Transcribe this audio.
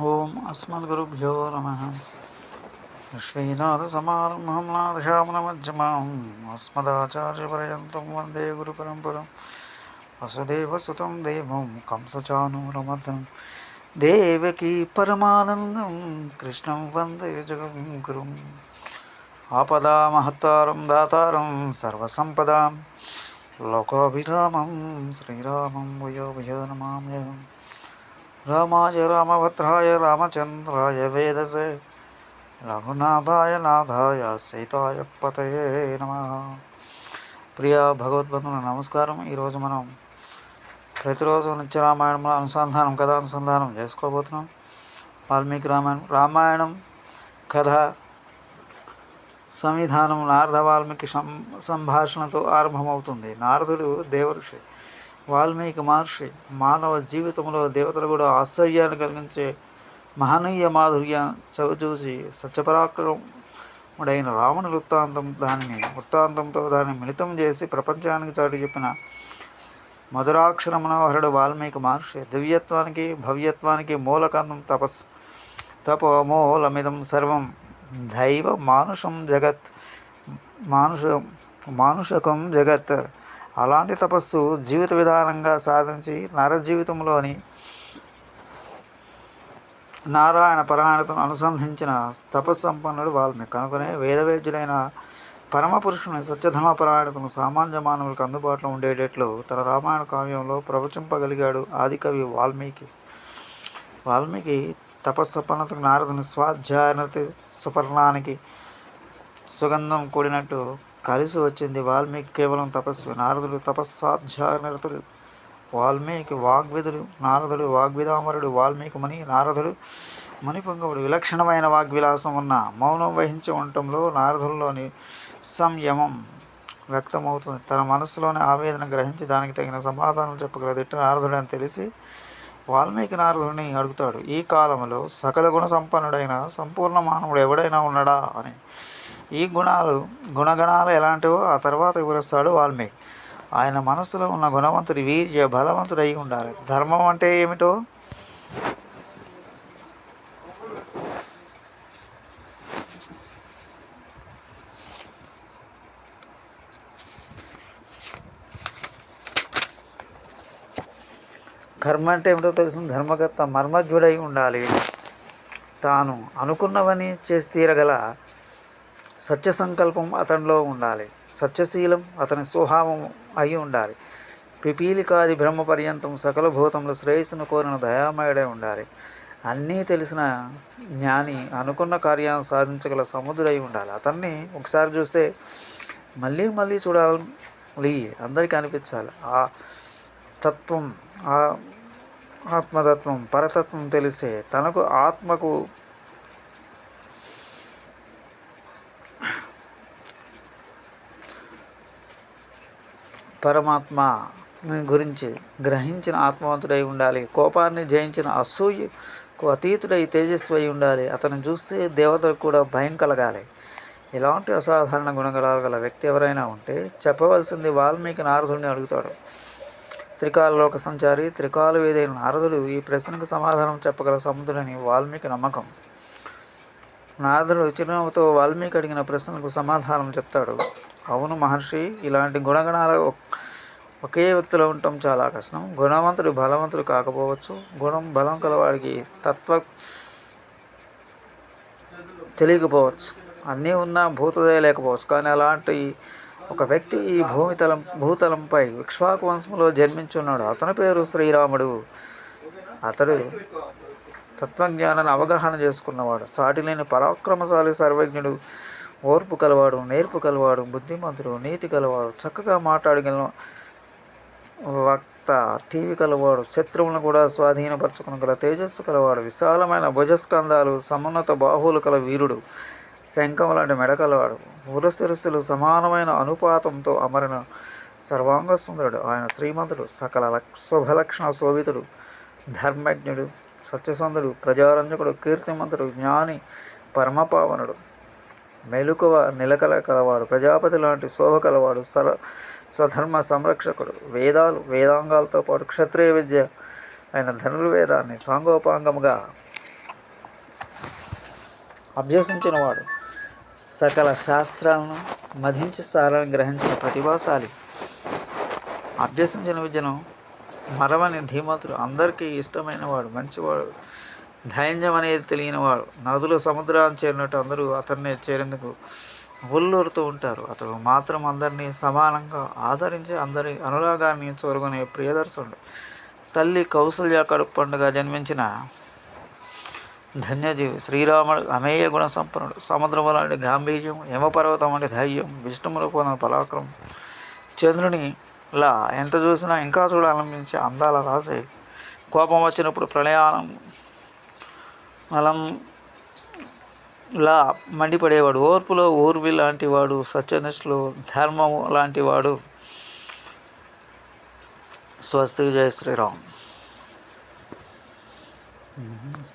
ఓం అస్మద్గురుభ్యో నమ. శ్రీనాథసమారంభం నాథయామనమధ్యమాం అస్మదాచార్యపర్యంతం వందే గురుపరంపరం. వసుదేవసుతం దేవం కంసచానూరమర్దనం. దేవకీ పరమానందం. కృష్ణం వందే జగద్గురుం. ఆపదామహత్తారం దాతారం సర్వసంపదాం. లోకాభిరామం శ్రీరామం వయో భయో నమామ్యహం. రామాయ రామభద్రాయ రామచంద్రాయ వేదసే. రఘునాథాయ నాథాయ సీతాయ పతయే నమ. ప్రియ భగవద్బంధువుల నమస్కారం. ఈరోజు మనం ప్రతిరోజు నిత్య రామాయణంలో అనుసంధానం కథ అనుసంధానం చేసుకోబోతున్నాం. వాల్మీకి రామాయణం రామాయణం కథ సంవిధానం నారద వాల్మీకి సం సంభాషణతో ఆరంభమవుతుంది. నారదుడు దేవఋషి వాల్మీకి మహర్షి మానవ జీవితంలో దేవతలు కూడా ఆశ్చర్యాన్ని కలిగించే మహనీయ మాధుర్య చవిచూసి సత్యపరాక్రముడైన రాముని వృత్తాంతం దానిని వృత్తాంతంతో దాన్ని మిళితం చేసి ప్రపంచానికి చాటి చెప్పిన మధురాక్షర మనోహరుడు వాల్మీకి మహర్షి దివ్యత్వానికి భవ్యత్వానికి మూలకందం తపస్సు తపోమూలమిదం సర్వం దైవ మానుషం జగత్ మానుష మానుషకం జగత్ అలాంటి తపస్సు జీవిత విధానంగా సాధించి నర జీవితంలోని నారాయణ పరాయణతను అనుసంధించిన తపస్సంపన్నుడు వాల్మీకి. కనుకనే వేదవేద్యుడైన పరమపురుషుని సత్యధర్మ పరాయణతను సామాన్య మానవులకు అందుబాటులో ఉండేటట్లు తన రామాయణ కావ్యంలో ప్రవచింపగలిగాడు ఆదికవి వాల్మీకి. వాల్మీకి తపస్సపన్నతకు నారదుని స్వాధ్యాయనతి సుపర్ణానికి సుగంధం కూడినట్టు కలిసి వచ్చింది. వాల్మీకి కేవలం తపస్వి నారదుడు తపస్సాధ్యానరతుడు వాల్మీకి వాగ్విధుడు నారదుడు వాగ్విదామరుడు వాల్మీకి మణి నారదుడు మణిపంగవుడు విలక్షణమైన వాగ్విలాసం ఉన్న మౌనం వహించి ఉండటంలో నారదుల్లోని సంయమం వ్యక్తమవుతుంది. తన మనసులోని ఆవేదన గ్రహించి దానికి తగిన సమాధానం చెప్పగలదిట్టు నారదుడు అని తెలిసి వాల్మీకి నారదుడిని అడుగుతాడు ఈ కాలంలో సకల గుణ సంపన్నుడైన సంపూర్ణ మానవుడు ఎవడైనా ఉన్నాడా? అని. ఈ గుణాలు గుణగణాలు ఎలాంటివో ఆ తర్వాత వివరిస్తాడు వాల్మీకి. ఆయన మనసులో ఉన్న గుణవంతుడి వీర్య బలవంతుడు అయి ఉండాలి. ధర్మం అంటే ఏమిటో? కర్మ అంటే ఏమిటో తెలుసు ధర్మకర్త మర్మజ్ఞుడై ఉండాలి. తాను అనుకున్నవని చేసి తీరగల సత్య సంకల్పం అతనిలో ఉండాలి. సత్యశీలం అతని స్వభావం అయి ఉండాలి. పిపీలికాది బ్రహ్మ పర్యంతం సకల భూతముల శ్రేయస్సును కోరిన దయామయుడే ఉండాలి. అన్నీ తెలిసిన జ్ఞాని అనుకున్న కార్యం సాధించగల సముద్రుడై ఉండాలి. అతన్ని ఒకసారి చూస్తే మళ్ళీ మళ్ళీ చూడాలి. అందరికీ అనిపించాలి. ఆ తత్వం ఆ ఆత్మతత్వం పరతత్వం తెలిసే తనకు ఆత్మకు పరమాత్మ గురించి గ్రహించిన ఆత్మవంతుడై ఉండాలి. కోపాన్ని జయించిన అసూయకు అతీతుడై తేజస్వి అయి ఉండాలి. అతను చూస్తే దేవతలకు కూడా భయం కలగాలి. ఇలాంటి అసాధారణ గుణగణాలు గల వ్యక్తి ఎవరైనా ఉంటే చెప్పవలసింది వాల్మీకి నారదుడిని అడుగుతాడు. త్రికాలలోక సంచారి త్రికాలు ఏదైన నారదుడు ఈ ప్రశ్నకు సమాధానం చెప్పగల సముద్రుడని వాల్మీకి నమ్మకం. నారదుడు చిరునవ్వుతో వాల్మీకి అడిగిన ప్రశ్నలకు సమాధానం చెప్తాడు. అవును మహర్షి ఇలాంటి గుణగణాలు ఒకే వ్యక్తిలో ఉండటం చాలా కష్టం. గుణవంతుడు బలవంతుడు కాకపోవచ్చు. గుణం బలం కలవాడికి తత్వ తెలియకపోవచ్చు. అన్నీ ఉన్నా భూతదయ లేకపోవచ్చు. కానీ అలాంటి ఒక వ్యక్తి ఈ భూమితలం భూతలంపై ఇక్ష్వాకు వంశంలో జన్మించున్నాడు. అతని పేరు శ్రీరాముడు. అతడు తత్వజ్ఞానాన్ని అవగాహన చేసుకున్నవాడు. సాటిలేని పరాక్రమశాలి సర్వజ్ఞుడు ఓర్పు కలవాడు నేర్పు కలవాడు బుద్ధిమంతుడు నీతి కలవాడు చక్కగా మాట్లాడగల వక్త టీవీ కలవాడు శత్రువులను కూడా స్వాధీనపరచుకుని గల తేజస్సు కలవాడు విశాలమైన భుజస్కంధాలు సమున్నత బాహువులు కల వీరుడు శంఖం లాంటి మెడ కలవాడు ఉరసిరుసులు సమానమైన అనుపాతంతో అమరిన సర్వాంగ సుందరుడు ఆయన శ్రీమంతుడు సకల శుభలక్షణ శోభితుడు ధర్మజ్ఞుడు సత్యసంధుడు ప్రజారంజకుడు కీర్తిమంతుడు జ్ఞాని పరమపావనుడు. మెలుకువ నిలకల కలవాడు ప్రజాపతి లాంటి శోభ కలవాడు సర స్వధర్మ సంరక్షకుడు వేదాలు వేదాంగాలతో పాటు క్షత్రియ విద్య ఆయన ధనుర్వేదాన్ని సాంగోపాంగముగా అభ్యసించినవాడు. సకల శాస్త్రాలను మధించి సారాన్ని గ్రహించిన ప్రతిభాశాలి. అభ్యసించిన విద్యను మరవని ధీమతుడు అందరికీ ఇష్టమైన వాడు మంచివాడు ధైర్యం అనేది తెలియనివాడు నదులు సముద్రాన్ని చేరినట్టు అందరూ అతన్ని చేరేందుకు ఒళ్ళూరుతూ ఉంటారు. అతడు మాత్రం అందరినీ సమానంగా ఆదరించి అందరి అనురాగాన్ని చూరుకునే ప్రియదర్శనుడు. తల్లి కౌసల్య కడుపు పండుగ జన్మించిన ధన్యజీవి శ్రీరాముడు అమేయ గుణ సంపన్నుడు. సముద్రం లాంటి గాంభీర్యం యమపర్వతం వంటి ధైర్యం విష్ణుములు పొందిన పరాక్రమం. చంద్రుని లా ఎంత చూసినా ఇంకా చూడాలనిపించే అందాల రాసే కోపం వచ్చినప్పుడు ప్రళయానం మలంలా మండిపడేవాడు ఓర్పులో ఊర్వి లాంటి వాడు సత్యనిష్ఠులు ధర్మము లాంటి వాడు స్వస్తి జయ శ్రీరామ్.